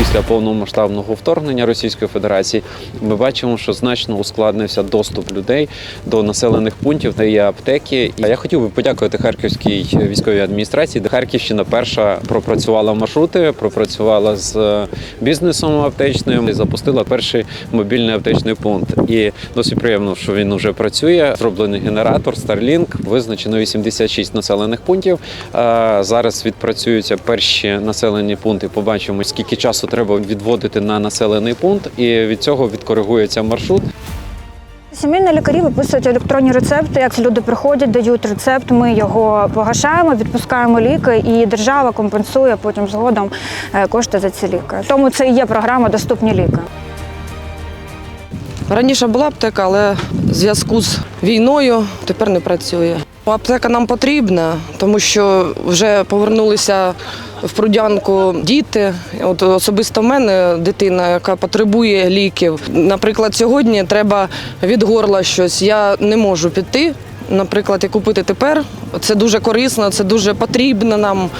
після повномасштабного вторгнення Російської Федерації ми бачимо, що значно ускладнився доступ людей до населених пунктів, де є аптеки. Я хотів би подякувати Харківській військовій адміністрації, де Харківщина перша пропрацювала маршрути, пропрацювала з е, бізнесом аптечним і запустила перший мобільний аптечний пункт. І досить приємно, що він вже працює. Зроблений генератор Starlink, визначено 86 населених пунктів. Зараз відпрацюються перші населені пункти. Побачимо, скільки часу треба відводити на населений пункт, і від цього відкоригується маршрут. Сімейні лікарі виписують електронні рецепти. Як люди приходять, дають рецепт, ми його погашаємо, відпускаємо ліки, і держава компенсує потім згодом е, кошти за ці ліки. Тому це і є програма Доступні ліки. Раніше була аптека, але в зв'язку з війною тепер не працює. Аптека нам потрібна, тому що вже повернулися в Прудянку діти. От особисто в мене дитина, яка потребує ліків. Наприклад, сьогодні треба від горла щось. Я не можу піти. Наприклад, і купити тепер. Це дуже корисно, це дуже потрібно нам.